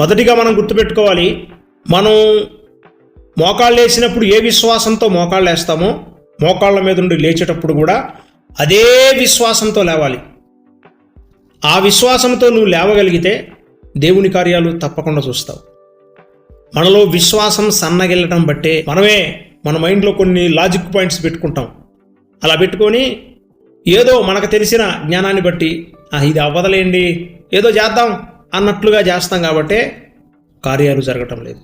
మొదటిగా మనం గుర్తుపెట్టుకోవాలి మనం మోకాళ్ళు వేసినప్పుడు ఏ విశ్వాసంతో మోకాళ్ళు వేస్తామో మోకాళ్ళ మీద నుండి లేచేటప్పుడు కూడా అదే విశ్వాసంతో లేవాలి. ఆ విశ్వాసంతో నువ్వు లేవగలిగితే దేవుని కార్యాలు తప్పకుండా చూస్తావు. మనలో విశ్వాసం సన్నగిల్లడం బట్టే మనమే మన మైండ్లో కొన్ని లాజిక్ పాయింట్స్ పెట్టుకుంటాం. అలా పెట్టుకొని ఏదో మనకు తెలిసిన జ్ఞానాన్ని బట్టి ఇది అవ్వదలేండి ఏదో చేద్దాం అన్నట్లుగా చేస్తాం కాబట్టే కార్యాలు జరగటం లేదు.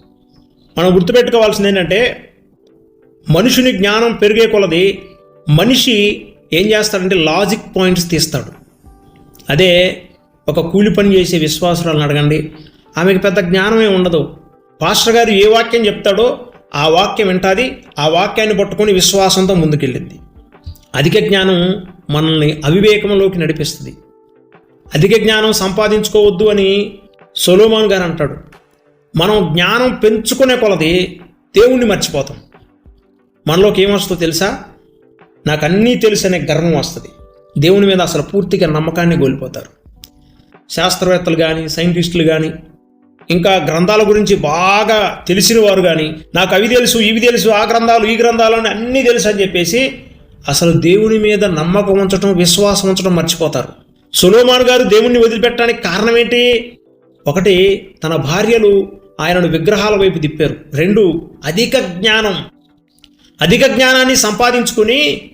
మనం గుర్తుపెట్టుకోవాల్సింది ఏంటంటే మనుషుని జ్ఞానం పెరిగే కొలది మనిషి ఏం చేస్తాడంటే లాజిక్ పాయింట్స్ తీస్తాడు. అదే ఒక కూలి పని చేసే విశ్వాసురాలను అడగండి. ఆమెకు పెద్ద జ్ఞానమే ఉండదు. పాస్టర్ గారు ఏ వాక్యం చెప్తాడో ఆ వాక్యం వింటాది. ఆ వాక్యాన్ని పట్టుకొని విశ్వాసంతో ముందుకెళ్ళింది. అధిక జ్ఞానం మనల్ని అవివేకంలోకి నడిపిస్తుంది. అధిక జ్ఞానం సంపాదించుకోవద్దు అని సొలోమాన్ గారు అంటాడు. మనం జ్ఞానం పెంచుకునే కొలది దేవుణ్ణి మర్చిపోతాం. మనలోకి ఏమొస్తుందో తెలుసా? నాకు అన్నీ తెలుసు అనే గర్వం వస్తుంది. దేవుని మీద అసలు పూర్తిగా నమ్మకాన్ని కోల్పోతారు. శాస్త్రవేత్తలు కానీ సైంటిస్టులు కానీ ఇంకా గ్రంథాల గురించి బాగా తెలిసిన వారు కానీ నాకు అవి తెలుసు ఇవి తెలుసు ఆ గ్రంథాలు ఈ గ్రంథాలు అని అన్నీ తెలుసు అని చెప్పేసి అసలు దేవుని మీద నమ్మకం ఉంచడం విశ్వాసం ఉంచడం మర్చిపోతారు. సులోమాన్ గారు దేవుణ్ణి వదిలిపెట్టడానికి కారణం ఏంటి? ఒకటి తన భార్యలు ఆయనను విగ్రహాల వైపు తిప్పారు. రెండు అధిక జ్ఞానం. అధిక జ్ఞానాన్ని సంపాదించుకుని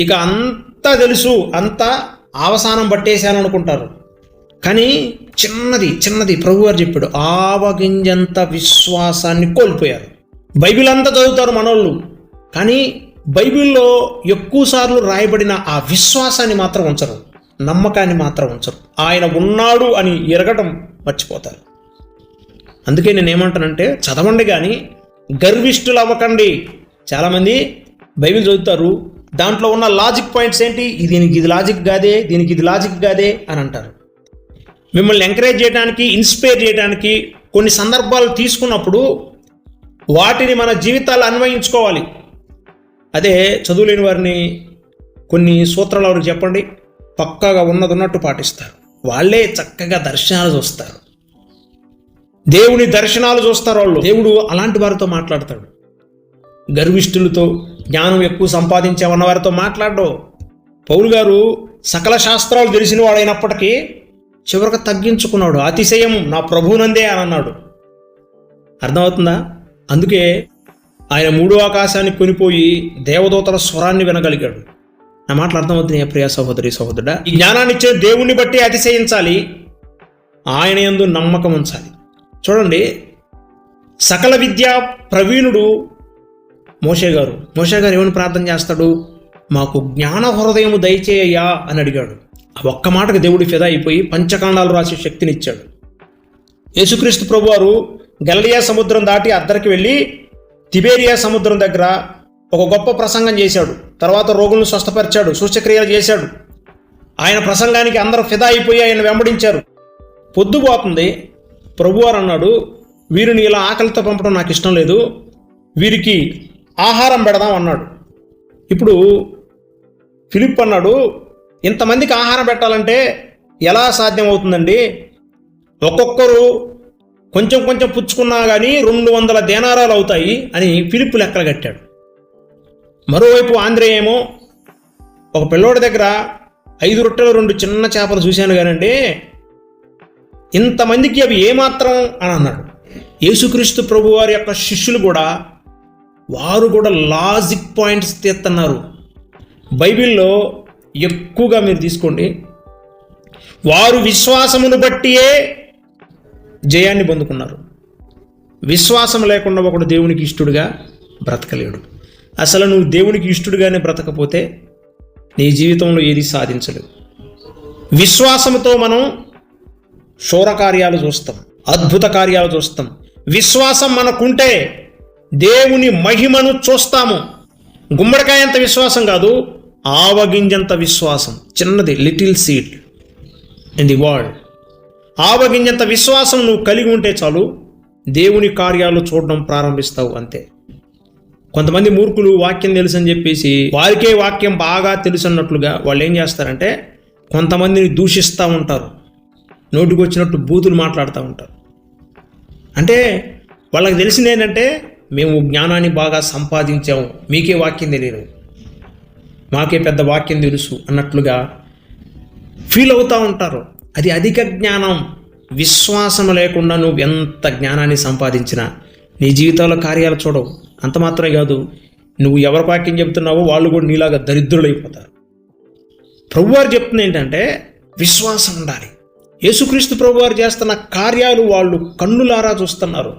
ఇక అంతా తెలుసు అంతా అవసానం పట్టేశాను అనుకుంటారు కానీ చిన్నది చిన్నది ప్రభు గారు చెప్పాడు ఆవగింజంత విశ్వాసాన్ని కోల్పోయారు. బైబిల్ అంతా చదువుతారు మనోళ్ళు. కానీ బైబిల్లో ఎక్కువసార్లు రాయబడిన ఆ విశ్వాసాన్ని మాత్రం ఉంచరు. నమ్మకాన్ని మాత్రం ఉంచరు. ఆయన ఉన్నాడు అని ఎరగటం మర్చిపోతారు. అందుకే నేను ఏమంటానంటే చదవండి కానీ గర్విష్ఠులు అవ్వకండి చాలామంది బైబిల్ చదువుతారు దాంట్లో ఉన్న లాజిక్ పాయింట్స్ ఏంటి? దీనికి ఇది లాజిక్ కాదే దీనికి ఇది లాజిక్ కాదే అని అంటారు. మిమ్మల్ని ఎంకరేజ్ చేయడానికి ఇన్స్పైర్ చేయడానికి కొన్ని సందర్భాలు తీసుకున్నప్పుడు వాటిని మన జీవితాలు అన్వయించుకోవాలి. అదే చదువులేని వారిని కొన్ని సూత్రాలు వారికి చెప్పండి? పక్కాగా ఉన్నది ఉన్నట్టు పాటిస్తారు. వాళ్ళే చక్కగా దర్శనాలు చూస్తారు. దేవుని దర్శనాలు చూస్తారు వాళ్ళు. దేవుడు అలాంటి వారితో మాట్లాడతాడు. గర్విష్ఠులతో జ్ఞానం ఎక్కువ సంపాదించామన్న వారితో మాట్లాడడు. పౌలు గారు సకల శాస్త్రాలు తెలిసిన వాడైనప్పటికీ చివరికి తగ్గించుకున్నాడు. అతిశయం నా ప్రభునందే అని అన్నాడు. అర్థమవుతుందా? అందుకే ఆయన మూడో ఆకాశాన్ని కొనిపోయి దేవదూతల స్వరాన్ని వినగలిగాడు. నా మాటలు అర్థమవుతున్నాయి ప్రియ సహోదరి సహోదరుడా? ఈ జ్ఞానాన్ని ఇచ్చే దేవుణ్ణి బట్టి అతిశయించాలి. ఆయన యందు నమ్మకం ఉంచాలి. చూడండి సకల విద్య ప్రవీణుడు మోషే గారు. మోషే గారు ఏమని ప్రార్థన చేస్తాడు? మాకు జ్ఞాన హృదయము దయచేయ్యా అని అడిగాడు. ఆ ఒక్క మాటకు దేవుడు ఫిదా అయిపోయి పంచకాండాలు రాసే శక్తినిచ్చాడు. యేసుక్రీస్తు ప్రభువారు గలియా సముద్రం దాటి అద్దరికి వెళ్ళి తిబేరియా సముద్రం దగ్గర ఒక గొప్ప ప్రసంగం చేశాడు. తర్వాత రోగులను స్వస్థపరిచాడు సూచక్రియలు చేశాడు. ఆయన ప్రసంగానికి అందరూ ఫిదా అయిపోయి ఆయన వెంబడించారు. పొద్దుపోతుంది ప్రభువారు అన్నాడు వీరిని ఇలా ఆకలితో పంపడం నాకు ఇష్టం లేదు. వీరికి ఆహారం పెడదాం అన్నాడు. ఇప్పుడు ఫిలిప్ అన్నాడు ఇంతమందికి ఆహారం పెట్టాలంటే ఎలా సాధ్యం అవుతుందండి ఒక్కొక్కరు కొంచెం కొంచెం పుచ్చుకున్నా కానీ రెండు వందల దేనారాలు అవుతాయి అని ఫిలిప్ లెక్కలు కట్టాడు. మరోవైపు ఆంధ్రేయ ఏమో ఒక పిల్లోడి దగ్గర ఐదు రొట్టెలు రెండు చిన్న చేపలు చూశాను కానండి. ఇంతమందికి అవి ఏమాత్రం అని అన్నాడు. యేసుక్రీస్తు ప్రభు వారి యొక్క శిష్యులు కూడా వారు కూడా లాజిక్ పాయింట్స్ తీస్తున్నారు. బైబిల్లో ఎక్కువగా మీరు తీసుకోండి. వారు విశ్వాసమును బట్టియే జయాన్ని పొందుకున్నారు. విశ్వాసం లేకుండా ఒకడు దేవునికి ఇష్టడుగా బ్రతకలేడు. అసలు నువ్వు దేవునికి ఇష్టడుగానే బ్రతకపోతే నీ జీవితంలో ఏది సాధించలేవు విశ్వాసంతో మనం శూర కార్యాలు చూస్తాం అద్భుత కార్యాలు చూస్తాం. విశ్వాసం మనకుంటే దేవుని మహిమను చూస్తాము. గుమ్మడికాయ అంత విశ్వాసం కాదు ఆవగింజంత విశ్వాసం. చిన్నది little seed in the world. ఆవగింజంత విశ్వాసం నువ్వు కలిగి ఉంటే చాలు దేవుని కార్యాలు చూడడం ప్రారంభిస్తావు అంతే. కొంతమంది మూర్ఖులు వాక్యం తెలుసు అని చెప్పేసి వారికే వాక్యం బాగా తెలుసు అన్నట్లుగా వాళ్ళు ఏం చేస్తారంటే కొంతమందిని దూషిస్తూ ఉంటారు. నోటికి వచ్చినట్టు బూతులు మాట్లాడుతూ ఉంటారు. అంటే వాళ్ళకి తెలిసింది ఏంటంటే మేము జ్ఞానాన్ని బాగా సంపాదించాము. మీకే వాక్యం తెలియదు. మాకే పెద్ద వాక్యం తెలుసు అన్నట్లుగా ఫీల్ అవుతూ ఉంటారు. అది అధిక జ్ఞానం. విశ్వాసం లేకుండా నువ్వు ఎంత జ్ఞానాన్ని సంపాదించినా నీ జీవితంలో కార్యాలు చూడవు. అంత మాత్రమే కాదు నువ్వు ఎవరి వాక్యం చెప్తున్నావో వాళ్ళు కూడా నీలాగా దరిద్రులైపోతారు. ప్రభువారు చెప్తుంది ఏంటంటే విశ్వాసం ఉండాలి. యేసుక్రీస్తు ప్రభువారు చేస్తున్న కార్యాలు వాళ్ళు కన్నులారా చూస్తున్నారు.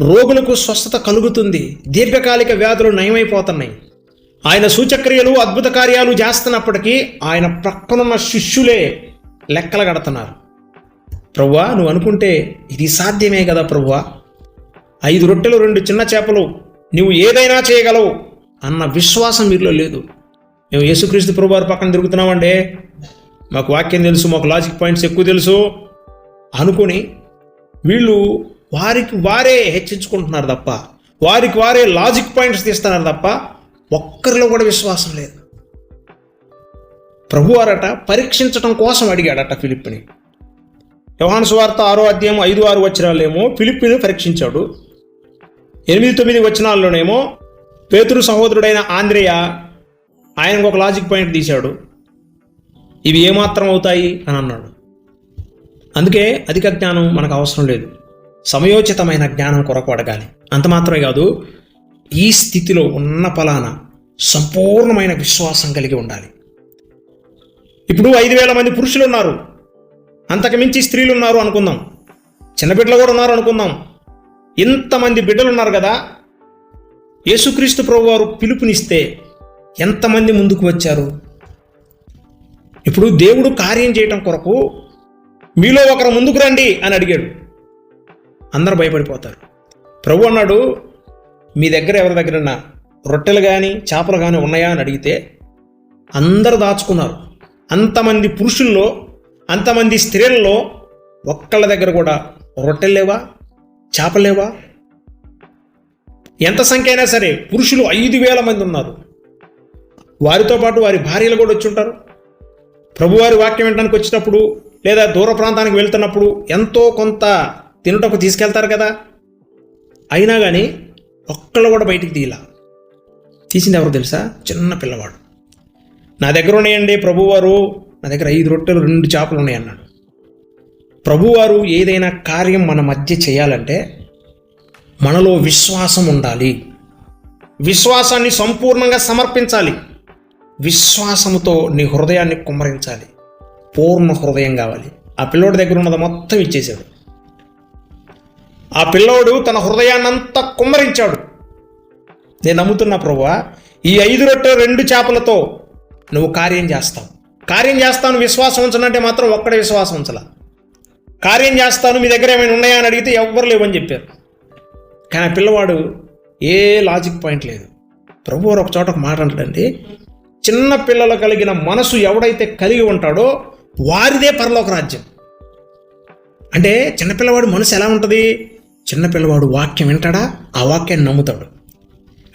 రోగులకు స్వస్థత కలుగుతుంది. దీర్ఘకాలిక వ్యాధులు నయమైపోతున్నాయి. ఆయన సూచక్రియలు అద్భుత కార్యాలు చేస్తున్నప్పటికీ ఆయన ప్రక్కనున్న శిష్యులే లెక్కలు కడుతున్నారు. ప్రవ్వా నువ్వు అనుకుంటే ఇది సాధ్యమే కదా ప్రవ్వా ఐదు రొట్టెలు రెండు చిన్న చేపలు నువ్వు ఏదైనా చేయగలవు అన్న విశ్వాసం మీలో లేదు. మేము యేసుక్రీస్తు ప్రభు వారి పక్కన తిరుగుతున్నామండి మాకు వాక్యం తెలుసు మాకు లాజిక్ పాయింట్స్ ఎక్కువ తెలుసు అనుకుని వీళ్ళు వారికి వారే హెచ్చించుకుంటున్నారు తప్ప వారికి వారే లాజిక్ పాయింట్స్ తీస్తున్నారు తప్ప ఒక్కరిలో కూడా విశ్వాసం లేదు. ప్రభువారట పరీక్షించడం కోసం అడిగాడట ఫిలిప్ని యోహాను సువార్త ఆరో అధ్యాయం ఐదు ఆరు వచనాలేమో ఫిలిప్పిని పరీక్షించాడు. ఎనిమిది తొమ్మిది వచనాల్లోనేమో పేతురు సహోదరుడైన ఆంధ్రేయ ఆయనకు ఒక లాజిక్ పాయింట్ తీశాడు. ఇవి ఏమాత్రం అవుతాయి? అని అన్నాడు. అందుకే అధిక జ్ఞానం మనకు అవసరం లేదు. సమయోచితమైన జ్ఞానం కొరకు అడగాలి. అంత మాత్రమే కాదు ఈ స్థితిలో ఉన్న ఫలానా సంపూర్ణమైన విశ్వాసం కలిగి ఉండాలి. ఇప్పుడు ఐదు వేల మంది పురుషులు ఉన్నారు అంతకు మించి స్త్రీలు ఉన్నారు అనుకుందాం. చిన్నపిల్లలు కూడా ఉన్నారు అనుకుందాం. ఇంతమంది బిడ్డలు ఉన్నారు కదా యేసుక్రీస్తు ప్రభు వారు పిలుపునిస్తే ఎంతమంది ముందుకు వచ్చారు? ఇప్పుడు దేవుడు కార్యం చేయటం కొరకు మీలో ఒకరు ముందుకు రండి అని అడిగాడు. అందరు భయపడిపోతారు. ప్రభు అన్నాడు మీ దగ్గర ఎవరి దగ్గరన్నా రొట్టెలు కానీ చేపలు కానీ ఉన్నాయా? అని అడిగితే అందరు దాచుకున్నారు. అంతమంది పురుషుల్లో అంతమంది స్త్రీల్లో ఒక్కళ్ళ దగ్గర కూడా రొట్టెలు లేవా? చేపలేవా? ఎంత సంఖ్య అయినా సరే పురుషులు ఐదు వేల మంది ఉన్నారు. వారితో పాటు వారి భార్యలు కూడా వచ్చి ఉంటారు ప్రభువారి వాక్యం వినడానికి వచ్చినప్పుడు లేదా దూర ప్రాంతానికి వెళ్తున్నప్పుడు ఎంతో కొంత తినుటకు తీసుకెళ్తారు కదా. అయినా కానీ ఒక్కళ్ళు కూడా బయటికి తీయలా. తీసింది ఎవరు తెలుసా? చిన్న పిల్లవాడు. నా దగ్గర ఉన్నాయండి ప్రభువారు. నా దగ్గర ఐదు రొట్టెలు రెండు చేపలు ఉన్నాయి అన్నాడు ప్రభువారు ఏదైనా కార్యం మన మధ్య చేయాలంటే మనలో విశ్వాసం ఉండాలి. విశ్వాసాన్ని సంపూర్ణంగా సమర్పించాలి. విశ్వాసముతో నీ హృదయాన్ని కుమ్మరించాలి. పూర్ణ హృదయం కావాలి. ఆ పిల్లోడి దగ్గర ఉన్నది మొత్తం ఇచ్చేశాడు. ఆ పిల్లోడు తన హృదయాన్నంతా కుమ్మరించాడు. నేను నమ్ముతున్నా ప్రభువా ఈ ఐదు రొట్టె రెండు చేపలతో నువ్వు కార్యం చేస్తావు. కార్యం చేస్తాను విశ్వాసం ఉంచనంటే మాత్రం ఒక్కడే విశ్వాసం ఉంచలా. కార్యం చేస్తాను మీ దగ్గర ఏమైనా ఉన్నాయా అని అడిగితే ఎవ్వరు లేవని చెప్పారు. కానీ ఆ పిల్లవాడు ఏ లాజిక్ పాయింట్ లేదు. ప్రభు ఒక చోట ఒక మాట అంటాడండి చిన్న పిల్లలు కలిగిన మనసు ఎవడైతే కలిగి ఉంటాడో వారిదే పరలోక రాజ్యం. అంటే చిన్నపిల్లవాడు మనసు ఎలా ఉంటుంది? చిన్నపిల్లవాడు వాక్యం వింటాడా? ఆ వాక్యాన్ని నమ్ముతాడు.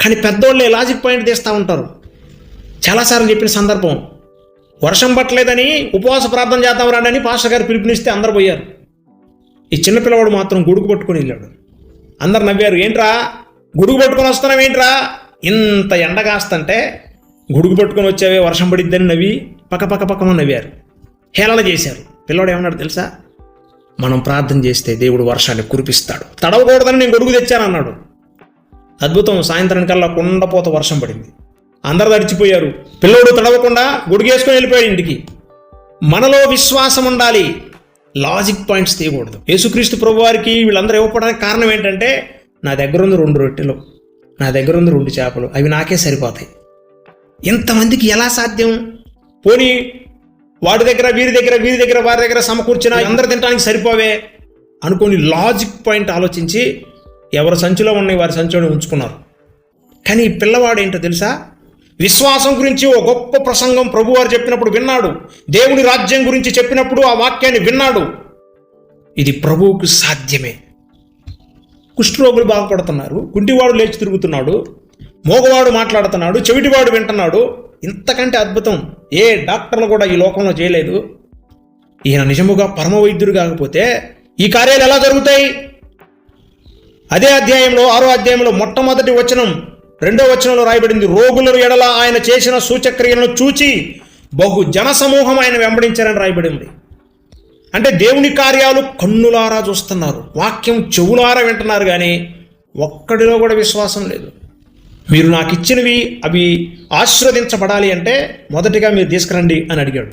కానీ పెద్దోళ్ళే లాజిక్ పాయింట్ తీస్తూ ఉంటారు. చాలాసార్లు చెప్పిన సందర్భం వర్షం పట్టలేదని ఉపవాస ప్రార్థన చేద్దాం రాడని పాస్టర్ గారు పిలుపునిస్తే అందరు పోయారు. ఈ చిన్నపిల్లవాడు మాత్రం గొడుగు పట్టుకొని వెళ్ళాడు. అందరు నవ్వారు ఏంట్రా? గొడుగు పట్టుకొని వస్తున్నావు ఏంట్రా? ఇంత ఎండ కాస్తంటే గొడుగు పట్టుకొని వచ్చావే వర్షం పడిద్దని నవ్వి పక్క పక్క పక్కన నవ్వారు. హేళన చేశారు. పిల్లవాడు ఏమన్నాడు తెలుసా? మనం ప్రార్థన చేస్తే దేవుడు వర్షాన్ని కురిపిస్తాడు. తడవకూడదని నేను గొడుగు తెచ్చానన్నాడు అద్భుతం సాయంత్రానికల్లా కుండపోత వర్షం పడింది. అందరు తడిచిపోయారు. పిల్లోడు తడవకుండా గొడుగేసుకొని వెళ్ళిపోయాడు ఇంటికి. మనలో విశ్వాసం ఉండాలి. లాజిక్ పాయింట్స్ తీయకూడదు. యేసుక్రీస్తు ప్రభు వారికి వీళ్ళందరూ ఇవ్వకపోవడానికి కారణం ఏంటంటే నా దగ్గర ఉంది రెండు రొట్టెలు నా దగ్గర ఉంది రెండు చేపలు అవి నాకే సరిపోతాయి. ఇంతమందికి ఎలా సాధ్యం? పోనీ వాడి దగ్గర వీరి దగ్గర వీరి దగ్గర వారి దగ్గర సమకూర్చిన అందరు తినడానికి సరిపోవే అనుకొని లాజిక్ పాయింట్ ఆలోచించి ఎవరి సంచిలో ఉన్నాయి వారి సంచిలోనే ఉంచుకున్నారు. కానీ ఈ పిల్లవాడు ఏంటో తెలుసా? విశ్వాసం గురించి ఓ గొప్ప ప్రసంగం ప్రభువారు చెప్పినప్పుడు విన్నాడు. దేవుని రాజ్యం గురించి చెప్పినప్పుడు ఆ వాక్యాన్ని విన్నాడు. ఇది ప్రభువుకు సాధ్యమే. కుష్ఠరోగులు బాగుపడుతున్నారు. కుంటివాడు లేచి తిరుగుతున్నాడు. మోగవాడు మాట్లాడుతున్నాడు. చెవిటివాడు వింటున్నాడు. ఇంతకంటే అద్భుతం. ఏ డాక్టర్లు కూడా ఈ లోకంలో చేయలేదు. ఈయన నిజముగా పరమ వైద్యుడు కాకపోతే ఈ కార్యాలు ఎలా జరుగుతాయి? అదే అధ్యాయంలో ఆరో అధ్యాయంలో మొట్టమొదటి వచనం. రెండో వచనంలో రాయబడింది రోగుల ఎడల ఆయన చేసిన సూచక్రియలను చూచి బహు జనసమూహం ఆయన వెంబడించారని రాయబడింది. అంటే దేవుని కార్యాలు కన్నులారా చూస్తున్నారు వాక్యం చెవులారా వింటున్నారు కానీ ఒక్కడిలో కూడా విశ్వాసం లేదు. మీరు నాకు ఇచ్చినవి అవి ఆశీర్వదించబడాలి అంటే మొదటిగా మీరు తీసుకురండి అని అడిగాడు.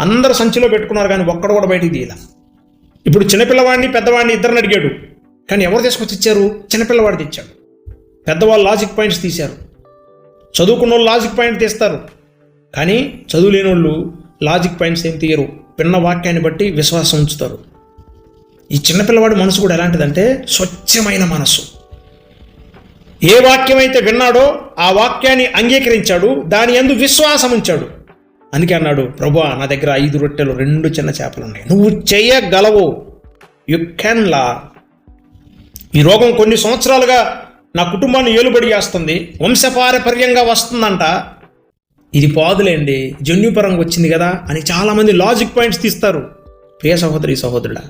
అందరు సంచిలో పెట్టుకున్నారు కానీ ఒక్కడు కూడా బయటికి తీయాల. ఇప్పుడు చిన్నపిల్లవాడిని పెద్దవాడిని ఇద్దరిని అడిగాడు. కానీ ఎవరు తీసుకొచ్చి ఇచ్చారు? చిన్నపిల్లవాడిది ఇచ్చాడు పెద్దవాళ్ళు లాజిక్ పాయింట్స్ తీశారు. చదువుకున్న వాళ్ళు లాజిక్ పాయింట్ తీస్తారు. కానీ చదువు లేని వాళ్ళు లాజిక్ పాయింట్స్ ఏం తీయరు. పిన్న వాక్యాన్ని బట్టి విశ్వాసం ఉంచుతారు. ఈ చిన్నపిల్లవాడి మనసు కూడా ఎలాంటిదంటే స్వచ్ఛమైన మనసు. ఏ వాక్యం అయితే విన్నాడో ఆ వాక్యాన్ని అంగీకరించాడు దాని ఎందు విశ్వాసం ఉంచాడు. అందుకే అన్నాడు ప్రభా నా దగ్గర ఐదు రొట్టెలు రెండు చిన్న చేపలు ఉన్నాయి. నువ్వు చేయగలవు. యు కెన్ లా. ఈ రోగం కొన్ని సంవత్సరాలుగా నా కుటుంబాన్ని ఏలుబడి చేస్తుంది. వంశపారపర్యంగా వస్తుందంట. ఇది పాదులేండి జన్యుపరంగా వచ్చింది కదా అని చాలామంది లాజిక్ పాయింట్స్ తీస్తారు. ప్రియ సహోదరి సహోదరుడా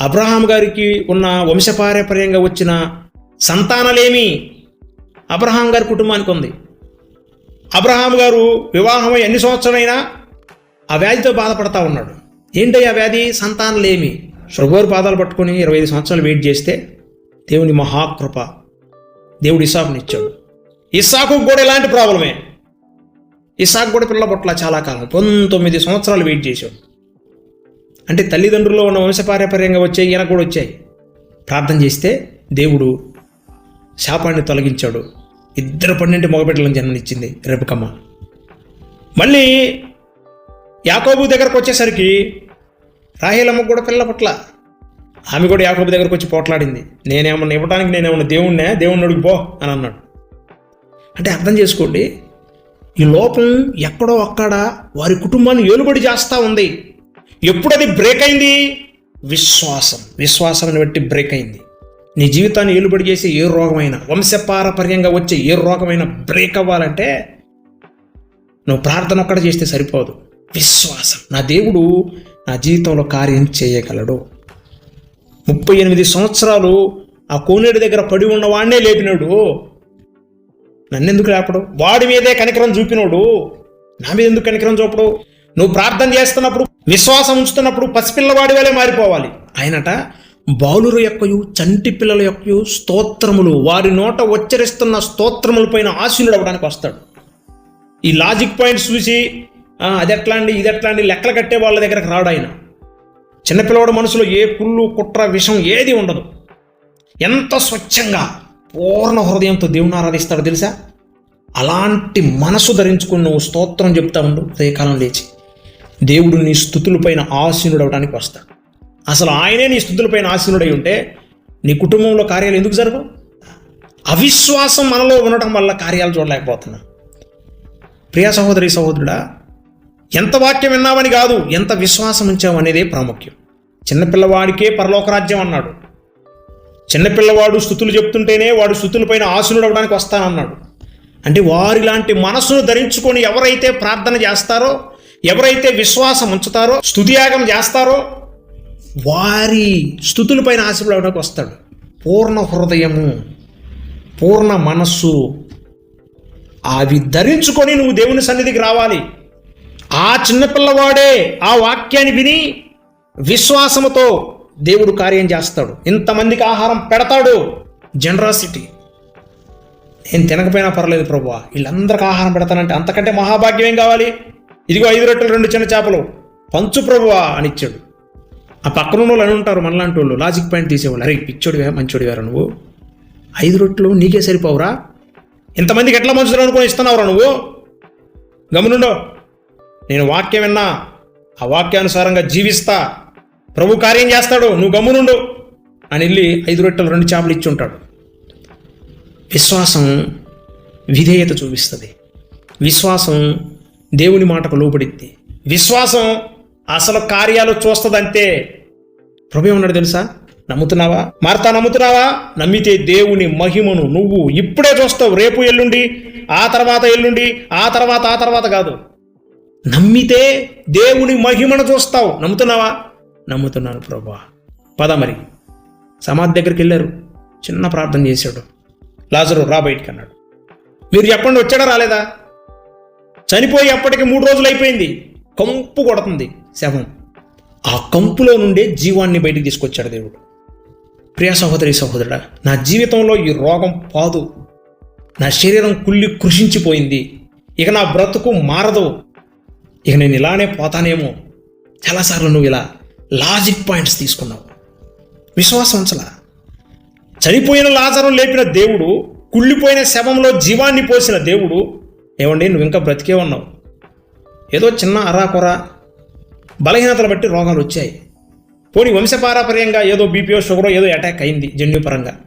అబ్రహాం గారికి ఉన్న వంశపారపర్యంగా వచ్చిన సంతానలేమి అబ్రహాం గారి కుటుంబానికి ఉంది. అబ్రహాం గారు వివాహమై ఎన్ని సంవత్సరాలైనా ఆ వ్యాధితో బాధపడతా ఉన్నాడు. ఏంటి ఆ వ్యాధి? సంతానలేమి. శృగోరు పాదాలు పట్టుకొని ఇరవై ఐదు సంవత్సరాలు వెయిట్ చేస్తే దేవుని మహాకృప దేవుడు ఇసాకునిచ్చాడు ఇసాకు కూడా ఇలాంటి ప్రాబ్లమే ఇసాకు కూడా పిల్లపట్ల చాలా కాలం పంతొమ్మిది సంవత్సరాలు వెయిట్ చేశాడు. అంటే తల్లిదండ్రుల్లో ఉన్న వంశపారపర్యంగా వచ్చాయి ఈయన కూడా వచ్చాయి. ప్రార్థన చేస్తే దేవుడు శాపాన్ని తొలగించాడు. ఇద్దరు పన్నెండు మగబిడ్డలను జన్మనిచ్చింది రేపుకమ్మ. మళ్ళీ యాకోబు దగ్గరకు వచ్చేసరికి రాహేలమ్మ కూడా పిల్ల పట్ల ఆమె కూడా యాకోబు దగ్గరకు వచ్చి పోట్లాడింది. నేనేమన్నా ఇవ్వడానికి నేనేమన్నా దేవుణ్ణే? దేవుణ్ణి అడుగు పో అని అన్నాడు. అంటే అర్థం చేసుకోండి ఈ లోపం ఎక్కడో అక్కడ వారి కుటుంబాన్ని ఏలుబడి చేస్తూ ఉంది. ఎప్పుడది బ్రేక్ అయింది? విశ్వాసం. విశ్వాసాన్ని బట్టి బ్రేక్ అయింది. నీ జీవితాన్ని ఏలుబడి చేసే ఏ రోగమైనా వంశపారపర్యంగా వచ్చే ఏ రోగమైనా బ్రేక్ అవ్వాలంటే నువ్వు ప్రార్థన ఒక్కడ చేస్తే సరిపోదు. విశ్వాసం. నా దేవుడు నా జీవితంలో కార్యం చేయగలడు. ముప్పై ఎనిమిది సంవత్సరాలు ఆ కోనేడు దగ్గర పడి ఉన్న వాడినే లేపినాడు. నన్నెందుకు లేపడు? వాడి మీదే కనికరం చూపినోడు. నా మీద ఎందుకు కనికరం చూపడు? నువ్వు ప్రార్థన చేస్తున్నప్పుడు విశ్వాసం ఉంచుతున్నప్పుడు పసిపిల్లవాడి వలె మారిపోవాలి. ఆయనట బాలురు యొక్కయు చంటి పిల్లల యొక్కయు స్తోత్రములు వారి నోట ఉచ్చరిస్తున్న స్తోత్రములపైన ఆశీనుడు అవ్వడానికి వస్తాడు. ఈ లాజిక్ పాయింట్స్ చూసి అది ఎట్లా అండి ఇది ఎట్లా అండి లెక్కలు కట్టే వాళ్ళ దగ్గరకు రాడు ఆయన. చిన్నపిల్లవాడు మనసులో ఏ కుళ్ళు కుట్ర విషం ఏది ఉండదు. ఎంత స్వచ్ఛంగా పూర్ణ హృదయంతో దేవుని ఆరాధిస్తాడో తెలుసా? అలాంటి మనసు ధరించుకుని నువ్వు స్తోత్రం చెప్తా ఉండు ఉదయకాలం లేచి. దేవుడు నీ స్థుతులపైన ఆసీనుడు అవడానికి వస్తాడు. అసలు ఆయనే నీ స్థుతులపైన ఆసీనుడై ఉంటే నీ కుటుంబంలో కార్యాలు ఎందుకు జరగవు? అవిశ్వాసం మనలో ఉండటం వల్ల కార్యాలు చూడలేకపోతున్నాం ప్రియ సహోదరి సహోదరుడా ఎంత వాక్యం విన్నామని కాదు ఎంత విశ్వాసం ఉంచావు అనేదే ప్రాముఖ్యం. చిన్నపిల్లవాడికే పరలోకరాజ్యం అన్నాడు. చిన్నపిల్లవాడు స్థుతులు చెప్తుంటేనే వాడు స్థుతులపైన ఆశనుడు అవడానికి వస్తానన్నాడు. అంటే వారిలాంటి మనసును ధరించుకొని ఎవరైతే ప్రార్థన చేస్తారో ఎవరైతే విశ్వాసం ఉంచుతారో స్థుతియాగం చేస్తారో వారి స్థుతులపైన ఆశలు అవడానికి వస్తాడు. పూర్ణ హృదయము పూర్ణ మనస్సు అవి ధరించుకొని నువ్వు దేవుని సన్నిధికి రావాలి. ఆ చిన్నపిల్లవాడే ఆ వాక్యాన్ని విని విశ్వాసముతో దేవుడు కార్యం చేస్తాడు. ఇంతమందికి ఆహారం పెడతాడు. జనరాసిటీ నేను తినకపోయినా పర్లేదు ప్రభు వీళ్ళందరికీ ఆహారం పెడతానంటే అంతకంటే మహాభాగ్యం ఏం కావాలి? ఇదిగో ఐదు రొట్టెలు రెండు చిన్న చేపలు. పంచు ప్రభువా అని ఇచ్చాడు. ఆ పక్కన ఉన్న వాళ్ళు అని ఉంటారు మనలాంటి వాళ్ళు. లాజిక్ పాయింట్ తీసేవాళ్ళు. అరే పిచ్చోడివా మంచోడివారా నువ్వు. ఐదు రొట్టెలు నీకే సరిపోవురా? ఇంతమందికి ఎట్లా మంచుతారు అనుకుని ఇస్తున్నావురా నువ్వు? గమనుండో. నేను వాక్యం విన్నా. ఆ వాక్యానుసారంగా జీవిస్తా. ప్రభు కార్యం చేస్తాడు నువ్వు గమ్మునుండు అని వెళ్ళి ఐదు రొట్టెలు రెండు చేపలు ఇచ్చి ఉంటాడు. విశ్వాసం విధేయత చూపిస్తుంది. విశ్వాసం దేవుని మాటకు లోపడిద్ది విశ్వాసం అసలు కార్యాలు చూస్తుందంటే ప్రభు ఏమన్నాడు తెలుసా? నమ్ముతున్నావా? మార్తా నమ్ముతున్నావా? నమ్మితే దేవుని మహిమను నువ్వు ఇప్పుడే చూస్తావు. రేపు ఎల్లుండి ఆ తర్వాత ఎల్లుండి ఆ తర్వాత ఆ తర్వాత కాదు. నమ్మితే దేవుని మహిమను చూస్తావు. నమ్ముతున్నావా? నమ్ముతున్నాను ప్రభా. పద మరి. సమాధి దగ్గరికి వెళ్ళారు. చిన్న ప్రార్థన చేశాడు. లాజరు రా బయటికి అన్నాడు. మీరు చెప్పండి వచ్చాడా రాలేదా? చనిపోయి అప్పటికి మూడు రోజులు అయిపోయింది. కంపు కొడుతుంది శవం. ఆ కంపులో నుండే జీవాన్ని బయటికి తీసుకొచ్చాడు దేవుడు. ప్రియ సహోదరి సహోదరుడా నా జీవితంలో ఈ రోగం పాదు. నా శరీరం కుళ్ళి కృషించిపోయింది. ఇక నా బ్రతుకు మారదు. ఇక నేను ఇలానే పోతానేమో. చాలాసార్లు నువ్వు ఇలా లాజిక్ పాయింట్స్ తీసుకున్నావు. విశ్వాసం ఉంచలా? చనిపోయిన లాజరం లేపిన దేవుడు కుళ్ళిపోయిన శవంలో జీవాన్ని పోసిన దేవుడు. ఏమండి నువ్వు ఇంకా బ్రతికే ఉన్నావు. ఏదో చిన్న అరాకొర బలహీనతలు బట్టి రోగాలు వచ్చాయి. పోనీ వంశపారపర్యంగా ఏదో బీపీఓ షుగరో ఏదో అటాక్ అయింది జన్యుపరంగా.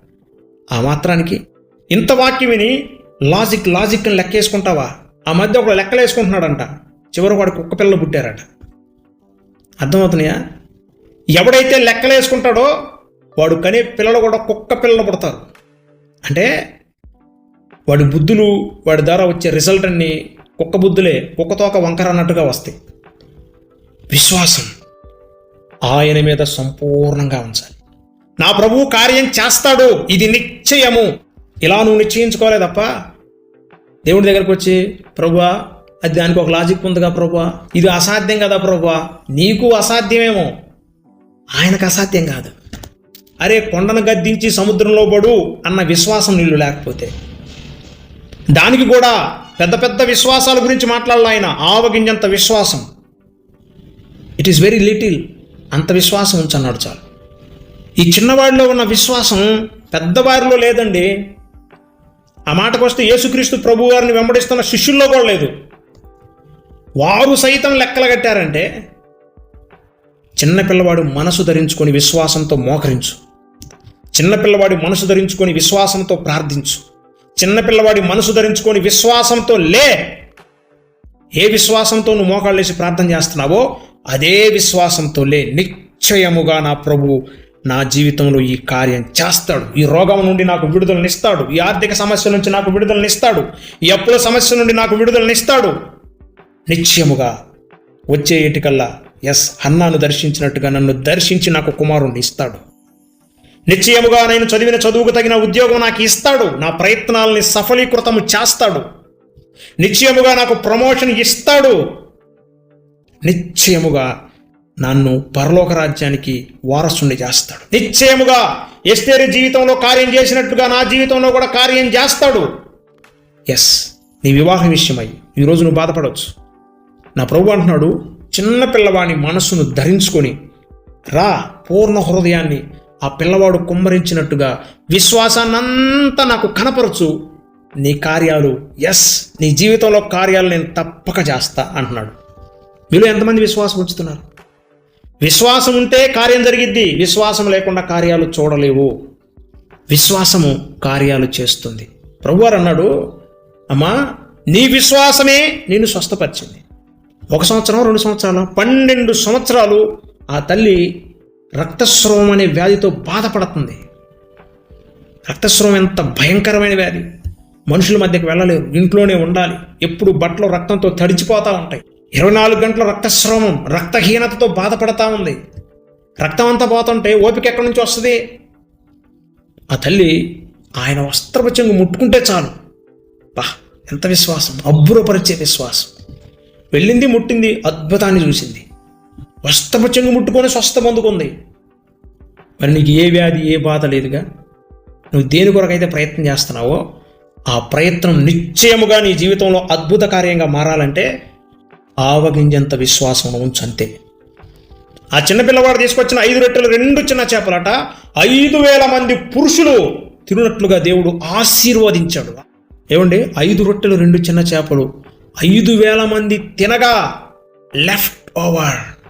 ఆ మాత్రానికి ఇంత వాక్యం విని లాజిక్ లాజిక్ అని లెక్కేసుకుంటావా? ఆ మధ్య ఒకడు లెక్కలు వేసుకుంటున్నాడంట చివరి వాడు కుక్క పిల్లలు పుట్టారట. అర్థమవుతున్నాయా? ఎవడైతే లెక్కలు వేసుకుంటాడో వాడు కనే పిల్లలు కూడా కుక్క పిల్లలు పుడతారు. అంటే వాడి బుద్ధులు వాడి ద్వారా వచ్చే రిజల్ట్ అన్ని కుక్క బుద్ధులే కుక్కతోక వంకర అన్నట్టుగా వస్తాయి. విశ్వాసం ఆయన మీద సంపూర్ణంగా ఉంచాలి. నా ప్రభువు కార్యం చేస్తాడు ఇది నిశ్చయము. ఇలా నువ్వు నిశ్చయించుకోలే తప్ప దేవుడి దగ్గరకు వచ్చి ప్రభువా అది దానికి ఒక లాజిక్ ఉందిగా ప్రభువా. ఇది అసాధ్యం కదా ప్రభువా. నీకు అసాధ్యమేమో. ఆయనకు అసాధ్యం కాదు. అరే కొండను గద్దించి సముద్రంలో పడు అన్న విశ్వాసం నీళ్ళు లేకపోతే. దానికి కూడా పెద్ద పెద్ద విశ్వాసాల గురించి మాట్లాడాలి ఆయన. ఆవగింజంత విశ్వాసం. ఇట్ ఈస్ వెరీ లిటిల్ అంత విశ్వాసం ఉంచన్నాడు చాలు. ఈ చిన్నవాడిలో ఉన్న విశ్వాసం పెద్దవారిలో లేదండి. ఆ మాటకు వస్తే యేసుక్రీస్తు ప్రభు వారిని వెంబడిస్తున్న శిష్యుల్లో కూడా లేదు. వారు సైతం లెక్కలు కట్టారంటే చిన్నపిల్లవాడు మనసు ధరించుకొని విశ్వాసంతో మోకరించు. చిన్నపిల్లవాడి మనసు ధరించుకొని విశ్వాసంతో ప్రార్థించు. చిన్నపిల్లవాడి మనసు ధరించుకొని విశ్వాసంతో లే. ఏ విశ్వాసంతో నువ్వు మోకాళ్ళేసి ప్రార్థన చేస్తున్నావో అదే విశ్వాసంతో లే. నిశ్చయముగా నా ప్రభువు నా జీవితంలో ఈ కార్యం చేస్తాడు. ఈ రోగం నుండి నాకు విడుదలనిస్తాడు ఈ ఆర్థిక సమస్య నుంచి నాకు విడుదలనిస్తాడు ఈ అప్పుల సమస్య నుండి నాకు విడుదలనిస్తాడు నిశ్చయముగా వచ్చే ఇటుకల్లా ఎస్ హన్నాను దర్శించినట్టుగా నన్ను దర్శించి నాకు కుమారుణ్ణి ఇస్తాడు. నిశ్చయముగా నేను చదివిన చదువుకు తగిన ఉద్యోగం నాకు ఇస్తాడు. నా ప్రయత్నాలని సఫలీకృతము చేస్తాడు. నిశ్చయముగా నాకు ప్రమోషన్ ఇస్తాడు. నిశ్చయముగా నన్ను పరలోక రాజ్యానికి వారసుని చేస్తాడు. నిశ్చయముగా ఎస్తేరి జీవితంలో కార్యం చేసినట్టుగా నా జీవితంలో కూడా కార్యం చేస్తాడు. ఎస్ నీ వివాహ విషయమై ఈరోజు నువ్వు బాధపడవచ్చు. నా ప్రభు అంటున్నాడు చిన్న పిల్లవాని మనస్సును ధరించుకొని రా పూర్ణ హృదయాన్ని ఆ పిల్లవాడు కుమ్మరించినట్టుగా విశ్వాసాన్నంతా నాకు కనపరచు. నీ కార్యాలు ఎస్ నీ జీవితంలో కార్యాలు నేను తప్పక చేస్తా అంటున్నాడు. మీలో ఎంతమంది విశ్వాసం ఉంచుతున్నారు? విశ్వాసం ఉంటే కార్యం జరిగిద్ది విశ్వాసం లేకుండా కార్యాలు చూడలేవు. విశ్వాసము కార్యాలు చేస్తుంది. ప్రభువారు అన్నాడు అమ్మా నీ విశ్వాసమే నేను స్వస్థపరిచింది. ఒక సంవత్సరం రెండు సంవత్సరాలు పన్నెండు సంవత్సరాలు ఆ తల్లి రక్తస్రావం అనే వ్యాధితో బాధపడుతుంది. రక్తస్రవం ఎంత భయంకరమైన వ్యాధి. మనుషుల మధ్యకి వెళ్ళలేరు ఇంట్లోనే ఉండాలి. ఎప్పుడు బట్టలు రక్తంతో తడిచిపోతూ ఉంటాయి. ఇరవై నాలుగు గంటల రక్తస్రావం రక్తహీనతతో బాధపడతా ఉంది. రక్తం అంతా పోతుంటే ఓపిక ఎక్కడి నుంచి వస్తుంది? ఆ తల్లి ఆయన వస్త్రపు ముట్టుకుంటే చాలు. బా ఎంత విశ్వాసం అబ్బురపరిచే విశ్వాసం. వెళ్ళింది ముట్టింది అద్భుతాన్ని చూసింది. వస్త్రపు చెంగు ముట్టుకొని స్వస్థ పొందుకుంది. మరి నీకు ఏ వ్యాధి ఏ బాధ లేదుగా? నువ్వు దేని కొరకైతే ప్రయత్నం చేస్తున్నావో ఆ ప్రయత్నం నిశ్చయముగా నీ జీవితంలో అద్భుత కార్యంగా మారాలంటే ఆవగింజంత విశ్వాసం ఉంచంతే ఆ చిన్నపిల్లవాడు తీసుకొచ్చిన ఐదు రొట్టెలు రెండు చిన్న చేపలట. ఐదు వేల మంది పురుషులు తిన్నట్లుగా దేవుడు ఆశీర్వదించాడు. ఏమండి? ఐదు రొట్టెలు రెండు చిన్న చేపలు. ఐదు వేల మంది తినగా లెఫ్ట్ ఓవర్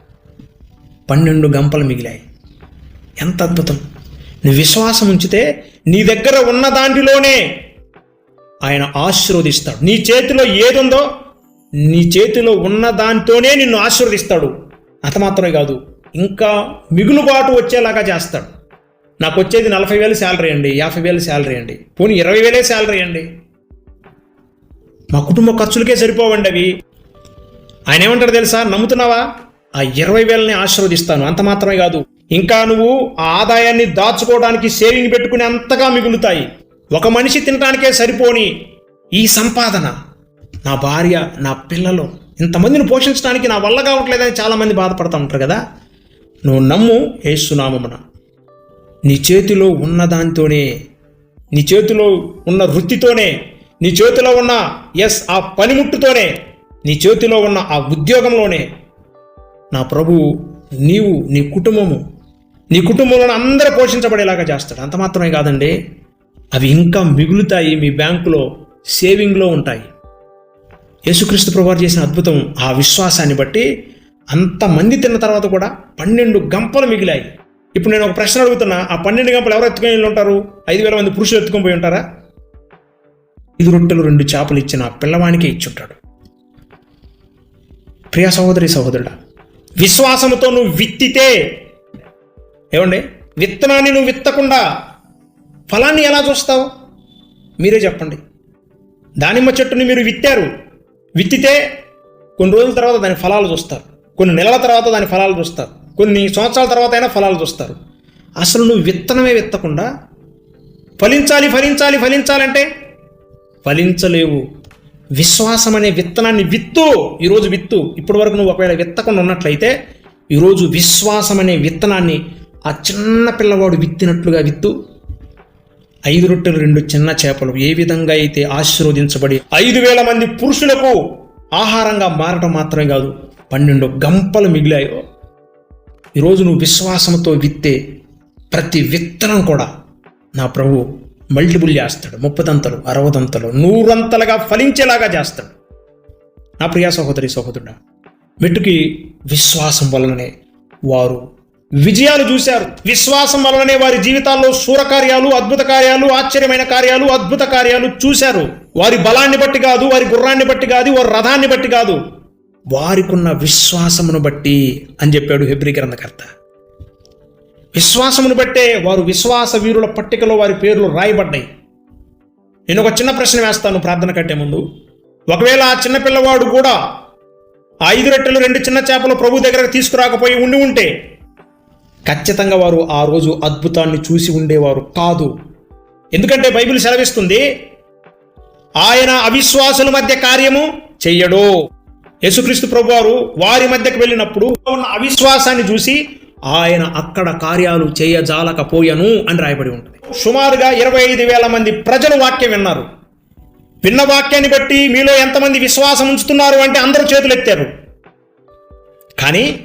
పన్నెండు గంపలు మిగిలాయి. ఎంత అద్భుతం. నీ విశ్వాసం ఉంచితే నీ దగ్గర ఉన్న దాంట్లోనే ఆయన ఆశీర్వదిస్తాడు. నీ చేతిలో ఏదుందో నీ చేతిలో ఉన్న దాంతోనే నిన్ను ఆశీర్వదిస్తాడు. అంత మాత్రమే కాదు ఇంకా మిగులుబాటు వచ్చేలాగా చేస్తాడు. నాకు వచ్చేది నలభై వేలు శాలరీ అండి యాభై వేలు శాలరీ అండి. పోనీ ఇరవై వేలే శాలరీ అండి. మా కుటుంబ ఖర్చులకే సరిపోవండి అవి. ఆయన ఏమంటారు తెలుసా? నమ్ముతున్నావా? ఆ ఇరవై వేలని ఆశీర్వదిస్తాను. అంత మాత్రమే కాదు. ఇంకా నువ్వు ఆ ఆదాయాన్ని దాచుకోవడానికి సేవింగ్ పెట్టుకుని అంతగా మిగులుతాయి. ఒక మనిషి తినడానికే సరిపోని ఈ సంపాదన నా భార్య నా పిల్లలు ఇంతమందిని పోషించడానికి నా వల్ల కావట్లేదని చాలామంది బాధపడుతూ ఉంటారు కదా? నువ్వు నమ్ము ఏసునామమున నీ చేతిలో ఉన్నదానితోనే నీ చేతిలో ఉన్న వృత్తితోనే నీ చేతిలో ఉన్న ఎస్ ఆ పనిముట్టుతోనే నీ చేతిలో ఉన్న ఆ ఉద్యోగంలోనే నా ప్రభువు నీవు నీ కుటుంబము నీ కుటుంబంలో అందరూ పోషించబడేలాగా చేస్తాడు. అంత మాత్రమే కాదండి అవి ఇంకా మిగులుతాయి మీ బ్యాంకులో సేవింగ్లో ఉంటాయి. యేసుక్రీస్తు ప్రభువారు చేసిన అద్భుతం ఆ విశ్వాసాన్ని బట్టి అంతమంది తిన్న తర్వాత కూడా పన్నెండు గంపలు మిగిలాయి. ఇప్పుడు నేను ఒక ప్రశ్న అడుగుతున్నా ఆ పన్నెండు గంపలు ఎవరు ఎత్తుకొని వెళ్ళి ఉంటారు? ఐదు వేల మంది పురుషులు ఎత్తుకొని పోయి ఉంటారా? ఇది రొట్టెలు రెండు చేపలు ఇచ్చిన ఆ పిల్లవానికే ఇచ్చుంటాడు. ప్రియ సహోదరి సహోదరుడా విశ్వాసముతో నువ్వు విత్తితే ఏమండి? విత్తనాన్ని నువ్వు విత్తకుండా ఫలాన్ని ఎలా చూస్తావు? మీరే చెప్పండి. దానిమ్మ చెట్టుని మీరు విత్తారు. విత్తితే కొన్ని రోజుల తర్వాత దాని ఫలాలు చూస్తారు. కొన్ని నెలల తర్వాత దాని ఫలాలు చూస్తారు. కొన్ని సంవత్సరాల తర్వాత అయినా ఫలాలు చూస్తారు. అసలు నువ్వు విత్తనమే విత్తకుండా ఫలించాలి ఫలించాలి ఫలించాలంటే ఫలించలేవు. విశ్వాసం అనే విత్తనాన్ని విత్తు. ఈరోజు విత్తు. ఇప్పటి వరకు నువ్వు ఒకవేళ విత్తకుండా ఉన్నట్లయితే ఈరోజు విశ్వాసం అనే విత్తనాన్ని ఆ చిన్న పిల్లవాడు విత్తినట్లుగా విత్తు. ఐదు రొట్టెలు రెండు చిన్న చేపలు. ఏ విధంగా అయితే ఆశీర్వదించబడి ఐదు వేల మంది పురుషులకు ఆహారంగా మారడం మాత్రమే కాదు పన్నెండు గంపలు మిగిలాయో. ఈరోజు నువ్వు విశ్వాసంతో విత్తే ప్రతి విత్తనం కూడా నా ప్రభు మల్టిపుల్ చేస్తాడు. ముప్పదంతలు అరవదంతలు నూరంతలుగా ఫలించేలాగా చేస్తాడు. నా ప్రియా సహోదరి సహోదరుడా మెట్టుకి విశ్వాసం వలననే వారు విజయాలు చూశారు. విశ్వాసం వలననే వారి జీవితాల్లో శూరకార్యాలు అద్భుత కార్యాలు ఆశ్చర్యమైన కార్యాలు అద్భుత కార్యాలు చూశారు. వారి బలాన్ని బట్టి కాదు వారి గుర్రాన్ని బట్టి కాదు వారి రథాన్ని బట్టి కాదు. వారికున్న విశ్వాసమును బట్టి అని చెప్పాడు హెబ్రి గ్రంథకర్త. విశ్వాసమును బట్టే వారు విశ్వాస వీరుల పట్టికలో వారి పేర్లు రాయబడ్డాయి. నేను ఒక చిన్న ప్రశ్న వేస్తాను ప్రార్థన కట్టే ముందు. ఒకవేళ ఆ చిన్నపిల్లవాడు కూడా ఆ ఐదు రొట్టెలు రెండు చిన్న చేపలు ప్రభు దగ్గరకు తీసుకురాకపోయి ఉండి ఉంటే ఖచ్చితంగా వారు ఆ రోజు అద్భుతాన్ని చూసి ఉండేవారు కాదు. ఎందుకంటే బైబిల్ సెలవిస్తుంది ఆయన అవిశ్వాసుల మధ్య కార్యము చెయ్యడు. యేసుక్రీస్తు ప్రభువారు వారి మధ్యకు వెళ్ళినప్పుడు ఉన్న అవిశ్వాసాన్ని చూసి ఆయన అక్కడ కార్యాలు చేయజాలకపోయను అని రాయబడి ఉంటుంది. సుమారుగా ఇరవై ఐదు వేల మంది ప్రజలు వాక్యం విన్నారు. విన్న వాక్యాన్ని బట్టి మీలో ఎంతమంది విశ్వాసం ఉంచుతున్నారు అంటే అందరూ చేతులు ఎత్తారు. కానీ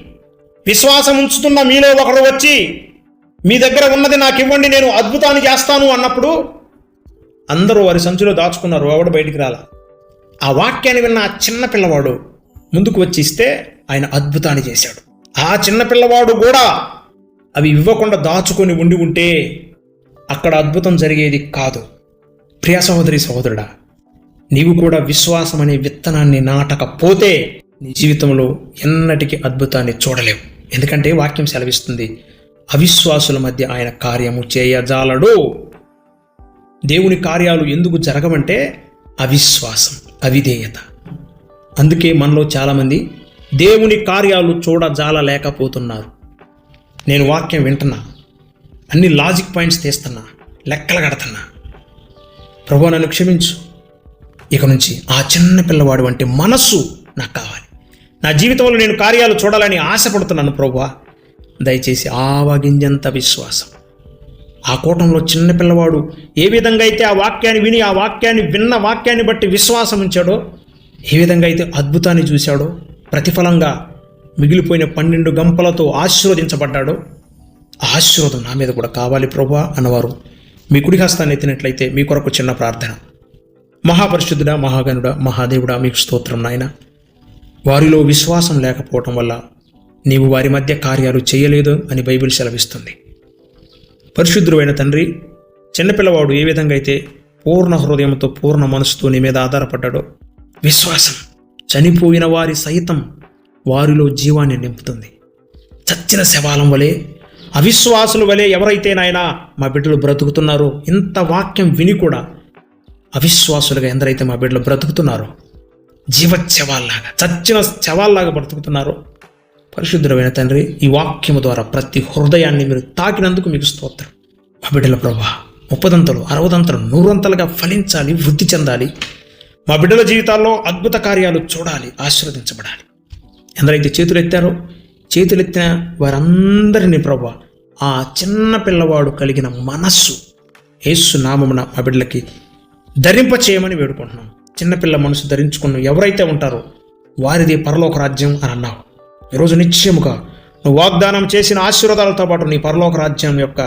విశ్వాసం ఉంచుతున్న మీలో ఒకరు వచ్చి మీ దగ్గర ఉన్నది నాకు ఇవ్వండి నేను అద్భుతాన్ని చేస్తాను అన్నప్పుడు అందరూ వారి సంచిలో దాచుకున్నారు ఎవడు బయటికి రాల. ఆ వాక్యాన్ని విన్న ఆ చిన్న పిల్లవాడు ముందుకు వచ్చి ఇస్తే ఆయన అద్భుతాన్ని చేశాడు. ఆ చిన్నపిల్లవాడు కూడా అవి ఇవ్వకుండా దాచుకొని ఉండి ఉంటే అక్కడ అద్భుతం జరిగేది కాదు. ప్రియ సహోదరి సహోదరుడా నీవు కూడా విశ్వాసం అనే విత్తనాన్ని నాటకపోతే నీ జీవితంలో ఎన్నటికీ అద్భుతాన్ని చూడలేవు. ఎందుకంటే వాక్యం సెలవిస్తుంది అవిశ్వాసుల మధ్య ఆయన కార్యము చేయజాలడు. దేవుని కార్యాలు ఎందుకు జరగవంటే అవిశ్వాసం అవిధేయత. అందుకే మనలో చాలామంది దేవుని కార్యాలు చూడజాలలేకపోతున్నారు. నేను వాక్యం వింటున్నా. అన్ని లాజిక్ పాయింట్స్ తీస్తున్నా. లెక్కలు కడుతున్నా. ప్రభు నన్ను క్షమించు. ఇక నుంచి ఆ చిన్న పిల్లవాడు వంటి మనస్సు నాకు కావాలి. నా జీవితంలో నేను కార్యాలు చూడాలని ఆశపడుతున్నాను ప్రభువా. దయచేసి ఆవగింజంత విశ్వాసం. ఆ కూటంలో చిన్న పిల్లవాడు ఏ విధంగా అయితే ఆ వాక్యాన్ని విని ఆ వాక్యాన్ని విన్న వాక్యాన్ని బట్టి విశ్వాసం ఉంచాడో ఏ విధంగా అయితే అద్భుతాన్ని చూశాడో ప్రతిఫలంగా మిగిలిపోయిన పన్నెండు గంపలతో ఆశీర్వదించబడ్డాడో. ఆశీర్వాదం నా మీద కూడా కావాలి ప్రభా అన్నవారు. మీ కుడి హస్తాన్ని ఎత్తినట్లయితే మీ కొరకు చిన్న ప్రార్థన. మహాపరిశుద్ధుడా మహాగనుడ మహాదేవుడా మీకు స్తోత్రం నాయన. వారిలో విశ్వాసం లేకపోవటం వల్ల నీవు వారి మధ్య కార్యాలు చేయలేదు అని బైబిల్ సెలవిస్తుంది. పరిశుద్ధుడైన తండ్రి చిన్నపిల్లవాడు ఏ విధంగా అయితే పూర్ణ హృదయంతో పూర్ణ మనసుతో నీ మీద ఆధారపడ్డాడో విశ్వాసం చనిపోయిన వారి సైతం వారిలో జీవాన్ని నింపుతుంది. చచ్చిన శవాలం వలె అవిశ్వాసుల వలె ఎవరైతే నాయనా మా బిడ్డలు బ్రతుకుతున్నారో ఇంత వాక్యం విని కూడా అవిశ్వాసులుగా ఎందరైతే మా బిడ్డలు బ్రతుకుతున్నారో జీవచ్చవాల్లాగా చచ్చిన శవాల్లాగా బ్రతుకుతున్నారో పరిశుద్ధమైన తండ్రి ఈ వాక్యము ద్వారా ప్రతి హృదయాన్ని మీరు తాకినందుకు మీకు స్తోత్రం. మా బిడ్డల ప్రభా ముప్పదంతలు అరవదంతలు నూరంతలుగా ఫలించాలి వృద్ధి చెందాలి. మా బిడ్డల జీవితాల్లో అద్భుత కార్యాలు చూడాలి ఆశీర్వదించబడాలి. ఎందరైతే చేతులు ఎత్తారో చేతులెత్తిన వారందరినీ ప్రభు ఆ చిన్న పిల్లవాడు కలిగిన మనస్సు యేసు నామమున మా బిడ్డలకి ధరింప చేయమని వేడుకుంటున్నాం. చిన్నపిల్ల మనసు ధరించుకున్న ఎవరైతే ఉంటారో వారిది పరలోక రాజ్యం అని అన్నావు ఈరోజు నిశ్చయముగా నువ్వు వాగ్దానం చేసిన ఆశీర్వాదాలతో పాటు నీ పరలోక రాజ్యం యొక్క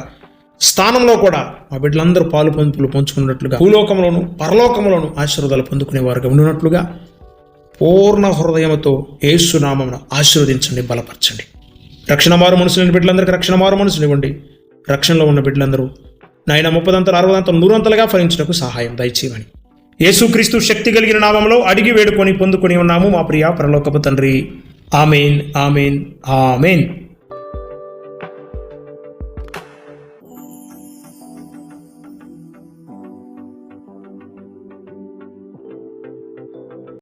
స్థానంలో కూడా మా బిడ్డలందరూ పాలు పంపులు పంచుకున్నట్లుగా భూలోకంలోను పరలోకంలోను ఆశీర్వాదాలు పొందుకునేవారుగా ఉండినట్లుగా పూర్ణ హృదయంతో ఏసునామమున ఆశీర్వదించండి బలపరచండి. రక్షణ మారు మనసులేని బిడ్డలందరికీ రక్షణ మారు మనసునివ్వండి రక్షణలో ఉన్న బిడ్డలందరూ నాయన ముప్పదంతలు అరవదంతలు నూరంతలుగా ఫలించడానికి సహాయం దయచేయమని. యేసుక్రీస్తు శక్తి కలిగిన నామంలో అడిగి వేడుకొని పొందుకొని ఉన్నాము మా ప్రియ పరలోకపు తండ్రి. Amen amen amen.